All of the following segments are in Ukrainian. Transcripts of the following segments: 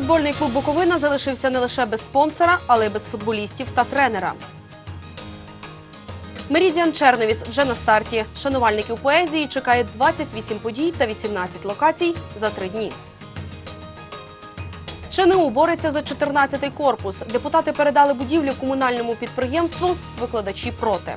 Футбольний клуб Буковина залишився не лише без спонсора, але й без футболістів та тренера. Мерідіан Черновіць вже на старті. Шанувальників поезії чекає 28 подій та 18 локацій за три дні. ЧНУ бореться за 14-й корпус. Депутати передали будівлю комунальному підприємству, викладачі проти.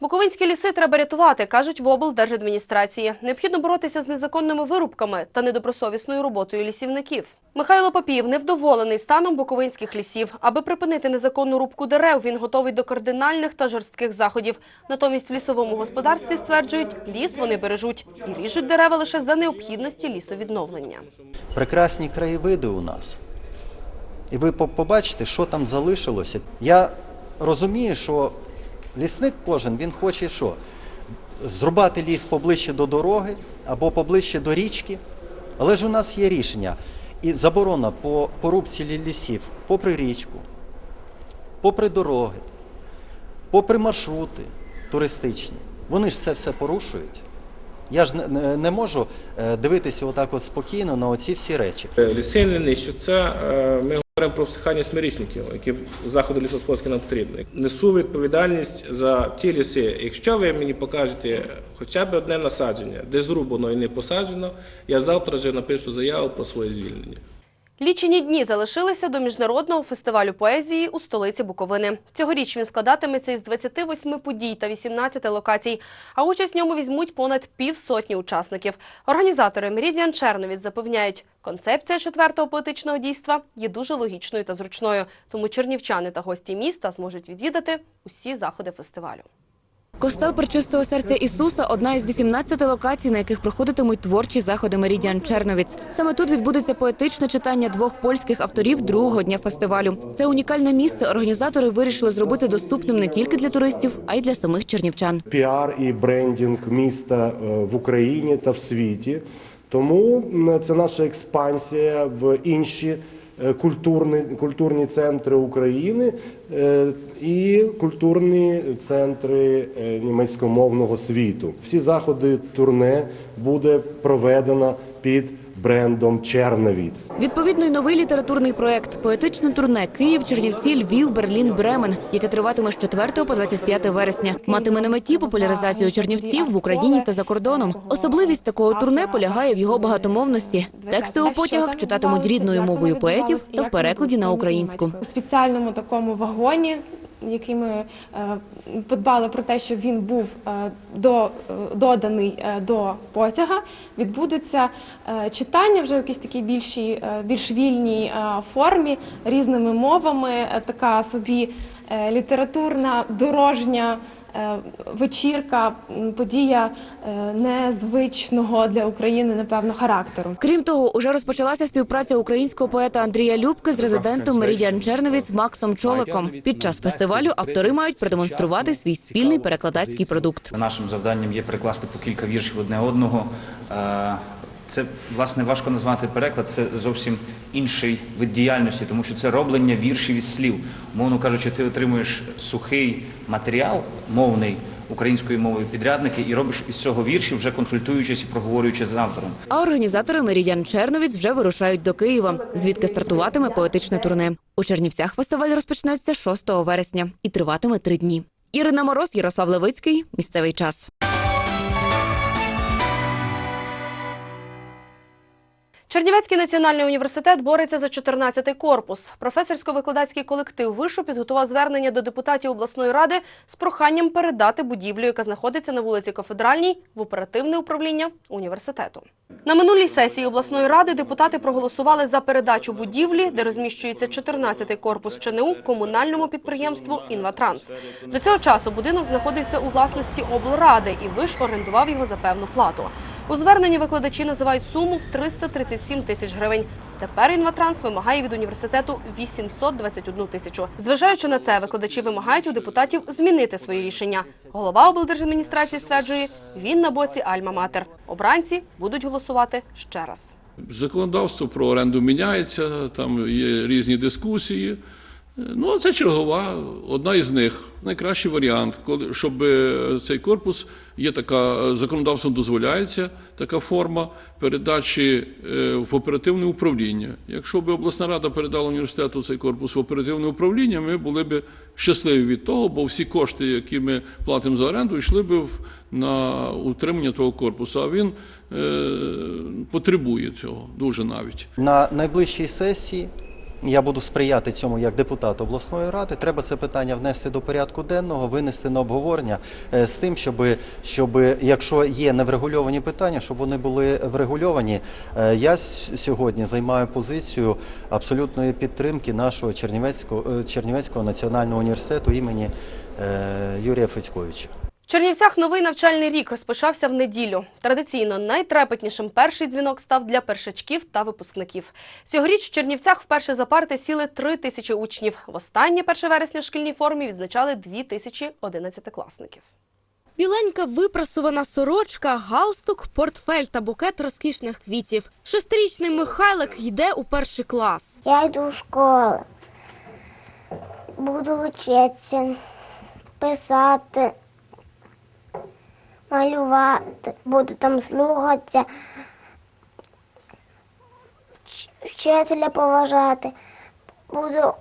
Буковинські ліси треба рятувати, кажуть в облдержадміністрації. Необхідно боротися з незаконними вирубками та недобросовісною роботою лісівників. Михайло Попів невдоволений станом буковинських лісів. Аби припинити незаконну рубку дерев, він готовий до кардинальних та жорстких заходів. Натомість в лісовому господарстві стверджують, ліс вони бережуть і ріжуть дерева лише за необхідності лісовідновлення. прекрасні краєвиди у нас. І ви побачите, що там залишилося. Я розумію, що лісник кожен він хоче що? Зрубати ліс поближче до дороги або поближче до річки. Але ж у нас є рішення. І заборона по порубці лісів попри річку, попри дороги, попри маршрути туристичні. Вони ж це все порушують. Я ж не, не, можу е, дивитися отак от спокійно на оці всі речі. Ліси не нищаться. Е, Ми говоримо про всихання смирічників, які заходи лісоспорські нам потрібні. Несу відповідальність за ті ліси. Якщо ви мені покажете хоча б одне насадження, де зрубано і не посаджено, я завтра вже напишу заяву про своє звільнення. Лічені дні залишилися до міжнародного фестивалю поезії у столиці Буковини. Цьогоріч він складатиметься із 28 подій та 18 локацій, а участь в ньому візьмуть понад півсотні учасників. Організатори Мерідіан Черновіць запевняють, концепція четвертого поетичного дійства є дуже логічною та зручною, тому чернівчани та гості міста зможуть відвідати усі заходи фестивалю. Костел Пречистого серця Ісуса одна із 18 локацій, на яких проходитимуть творчі заходи Мерідіан Черновіць. Саме тут відбудеться поетичне читання двох польських авторів другого дня фестивалю. Це унікальне місце. Організатори вирішили зробити доступним не тільки для туристів, а й для самих чернівчан. піар і брендінг міста е, в Україні та в світі. Тому це наша експансія в інші е, культурні, культурні центри України е, і культурні центри е, німецькомовного світу. Всі заходи турне буде проведено під брендом Черновіц. Відповідно, новий літературний проект поетичне турне Київ, Чернівці, Львів, Берлін, Бремен, яке триватиме з 4 по 25 вересня. Матиме на меті популяризацію чернівців в Україні та за кордоном. Особливість такого турне полягає в його багатомовності. Тексти у потягах читатимуть рідною мовою поетів та в перекладі на українську. у спеціальному такому вагоні. Який ми е, подбали про те, щоб він був е, е, доданий до потяга, відбудеться е, читання вже в якійсь такій більшій, більш вільній формі різними мовами. Така собі літературна дорожня вечірка, подія е, незвичного для України, напевно, характеру. Крім того, уже розпочалася співпраця українського поета Андрія Любки з резидентом Мерідіан Черновіць Максом Чоликом. Під час фестивалю автори мають продемонструвати свій спільний перекладацький продукт. Нашим завданням є перекласти по кілька віршів одне одного. Це власне важко назвати переклад, це зовсім інший вид діяльності, тому що це роблення віршів із слів. Мовно кажучи, ти отримуєш сухий матеріал мовний українською мовою підрядники і робиш із цього вірші, вже консультуючись і проговорюючи з автором. А організатори Мерідіан Черновіць вже вирушають до Києва, звідки стартуватиме поетичне турне. У Чернівцях фестиваль розпочнеться 6 вересня і триватиме три дні. Ірина Мороз, Ярослав Левицький. Місцевий час. Чернівецький національний університет бореться за 14-й корпус. Професорсько-викладацький колектив вишу підготував звернення до депутатів обласної ради з проханням передати будівлю, яка знаходиться на вулиці Кафедральній, в оперативне управління університету. На минулій сесії обласної ради депутати проголосували за передачу будівлі, де розміщується 14-й корпус ЧНУ комунальному підприємству «Інватранс». До цього часу будинок знаходився у власності облради, і виш орендував його за певну плату. У зверненні викладачі називають суму в 337 тисяч гривень. Тепер «Інватранс» вимагає від університету 821 тисячу. Зважаючи на це, викладачі вимагають у депутатів змінити свої рішення. Голова облдержадміністрації стверджує, він на боці Альма-Матер. Обранці будуть голосувати ще раз. Законодавство про оренду міняється, там є різні дискусії. Ну, це чергова, одна із них. Найкращий варіант, коли щоб е, цей корпус є така законодавством дозволяється така форма передачі е, в оперативне управління. Якщо б обласна рада передала університету цей корпус в оперативне управління, ми були б щасливі від того, бо всі кошти, які ми платимо за оренду, йшли б на утримання того корпусу. А він е, потребує цього дуже навіть. На найближчій сесії я буду сприяти цьому як депутат обласної ради. Треба це питання внести до порядку денного, винести на обговорення е, з тим, щоб, щоб якщо є неврегульовані питання, щоб вони були врегульовані. Е, Я сьогодні займаю позицію абсолютної підтримки нашого Чернівецького, е, Чернівецького національного університету імені Юрія Федьковича. В Чернівцях новий навчальний рік розпочався в неділю. Традиційно найтрепетнішим перший дзвінок став для першачків та випускників. Цьогоріч в Чернівцях вперше за парти сіли три тисячі учнів. Востаннє 1 вересня в шкільній формі відзначали дві тисячі одинадцятикласників. Біленька випрасувана сорочка, галстук, портфель та букет розкішних квітів. Шестирічний Михайлик йде у перший клас. Я йду в школу. Буду вчитися, писати, малювати, буду там слухатися, вчителя поважати, буду,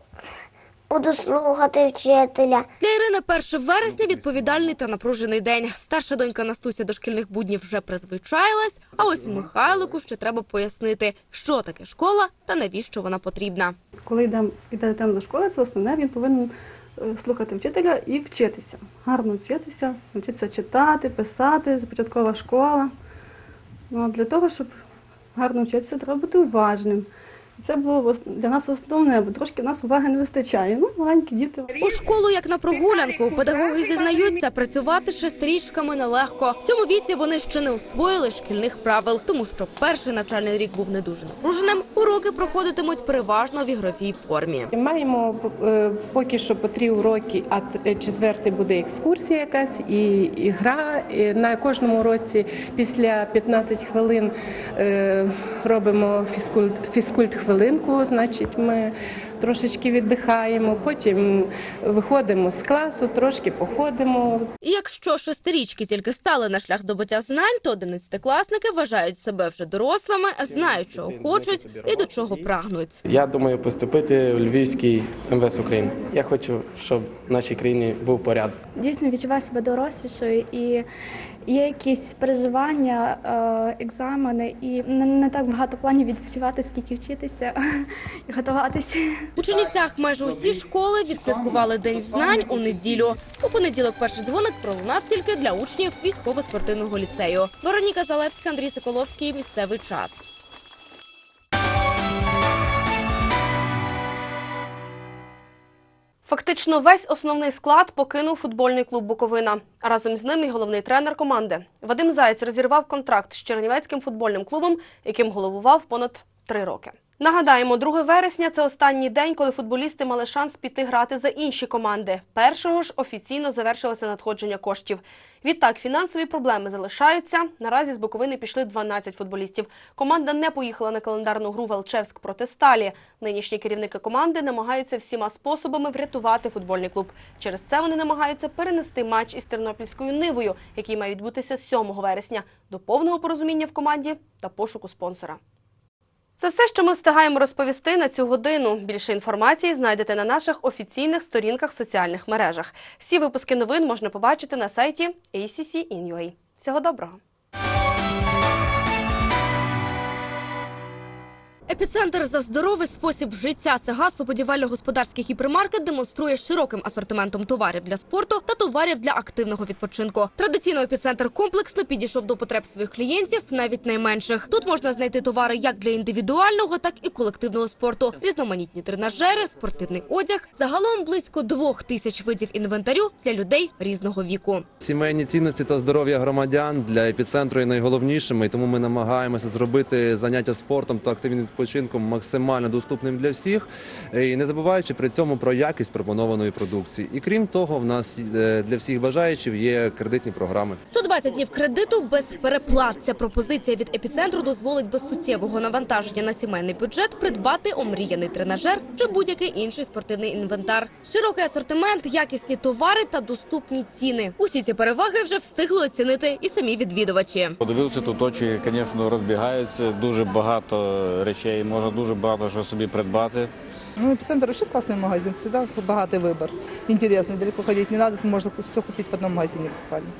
буду слухати вчителя. Для Ірини 1 вересня відповідальний та напружений день. Старша донька Настуся до шкільних буднів вже призвичаїлась, а ось Михайлику ще треба пояснити, що таке школа та навіщо вона потрібна. коли йдемо йде дитина до школи, це основне, він повинен слухати вчителя і вчитися. Гарно вчитися, вчитися читати, писати, початкова школа. Ну, для того, щоб гарно вчитися, треба бути уважним. Це було для нас основне, бо трошки в нас уваги не вистачає. Ну, маленькі діти. У школу, як на прогулянку, педагоги зізнаються, працювати шестирічками нелегко. В цьому віці вони ще не освоїли шкільних правил, тому що перший навчальний рік був не дуже напруженим. Уроки проходитимуть переважно в ігровій формі. Маємо е, поки що по три уроки, а четвертий буде екскурсія якась і, і гра. І на кожному уроці після 15 хвилин е, робимо фізкульт, фізкульт хвилинку, значить ми трошечки віддихаємо, потім виходимо з класу, трошки походимо, І якщо шестирічки тільки стали на шлях здобуття знань, то одинадцятикласники вважають себе вже дорослими, знають, чого хочуть і до чого прагнуть. Я думаю поступити в Львівський МВС України. Я хочу, щоб в нашій країні був порядок. дійсно відчуваю себе дорослішою і є якісь переживання, е, екзамени, і не, так багато планів відпочивати, скільки вчитися і готуватися. У Чернівцях майже усі школи відсвяткували День знань у неділю. У понеділок перший дзвоник пролунав тільки для учнів військово-спортивного ліцею. Вероніка Залевська, Андрій Соколовський. Місцевий час. Фактично весь основний склад покинув футбольний клуб Буковина. Разом з ним і головний тренер команди. Вадим Заєць розірвав контракт з Чернівецьким футбольним клубом, яким головував понад три роки. Нагадаємо, 2 вересня це останній день, коли футболісти мали шанс піти грати за інші команди. Першого ж офіційно завершилося надходження коштів. Відтак фінансові проблеми залишаються. Наразі з Буковини пішли 12 футболістів. Команда не поїхала на календарну гру Велчевськ проти Сталі. Нинішні керівники команди намагаються всіма способами врятувати футбольний клуб. Через це вони намагаються перенести матч із Тернопільською Нивою, який має відбутися 7 вересня, до повного порозуміння в команді та пошуку спонсора. Це все, що ми встигаємо розповісти на цю годину. Більше інформації знайдете на наших офіційних сторінках в соціальних мережах. Всі випуски новин можна побачити на сайті ACC.in.ua. Всього доброго! Епіцентр за здоровий спосіб життя. Це гасло будівельно-господарський гіпермаркет демонструє широким асортиментом товарів для спорту та товарів для активного відпочинку. Традиційно епіцентр комплексно підійшов до потреб своїх клієнтів, навіть найменших. Тут можна знайти товари як для індивідуального, так і колективного спорту, різноманітні тренажери, спортивний одяг. Загалом близько двох тисяч видів інвентарю для людей різного віку. Сімейні цінності та здоров'я громадян для епіцентру є найголовнішими, і тому ми намагаємося зробити заняття спортом та активним відпочинком максимально доступним для всіх, е, і не забуваючи при цьому про якість пропонованої продукції. І крім того, в нас е, для всіх бажаючих є кредитні програми. 120 днів кредиту без переплат. Ця пропозиція від епіцентру дозволить без суттєвого навантаження на сімейний бюджет придбати омріяний тренажер чи будь-який інший спортивний інвентар. Широкий асортимент, якісні товари та доступні ціни. Усі ці переваги вже встигли оцінити і самі відвідувачі. Подивився, тут очі, звісно, розбігаються. Дуже багато речей, можна дуже багато що собі придбати. Ну, эпицентр вообще классный магазин, всегда богатый выбор. Интересный, далеко ходить не надо, можно все купить в одном магазине буквально.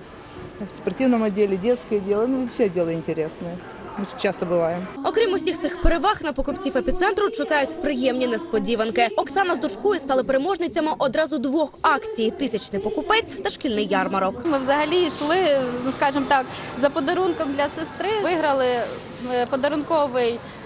В спортивном отделе, детское дело, ну и все отделы интересные. Мы часто бываем. Окрім усіх цих переваг, на покупців епіцентру чекають приємні несподіванки. Оксана з дочкою стали переможницями одразу двох акцій: тисячний покупець та шкільний ярмарок. Ми взагалі йшли, ну скажімо так, за подарунком для сестри. Виграли е, подарунковий е, ось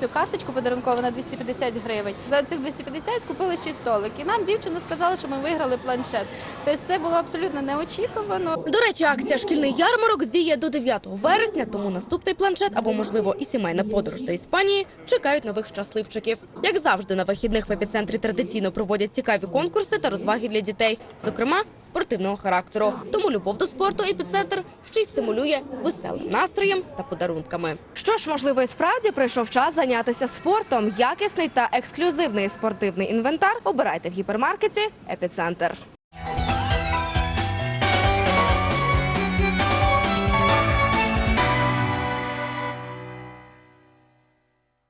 цю карточку подарункову на 250 гривень. За цих 250 скупили ще столик. І нам дівчина сказала, що ми виграли планшет. Тобто це було абсолютно неочікувано. До речі, акція шкільний ярмарок діє до 9 вересня, тому наступний планшет або, можливо, і сімейна подорож до Іспанії чекають нових щасливчиків. Як завжди, на вихідних в епіцентрі традиційно проводять цікаві конкурси та розваги для дітей, зокрема спортивного характеру. Тому любов до спорту епіцентр ще й стимулює веселим настроєм та подарунками. Що ж, можливо, і справді прийшов час зайнятися спортом. Якісний та ексклюзивний спортивний інвентар обирайте в гіпермаркеті епіцентр.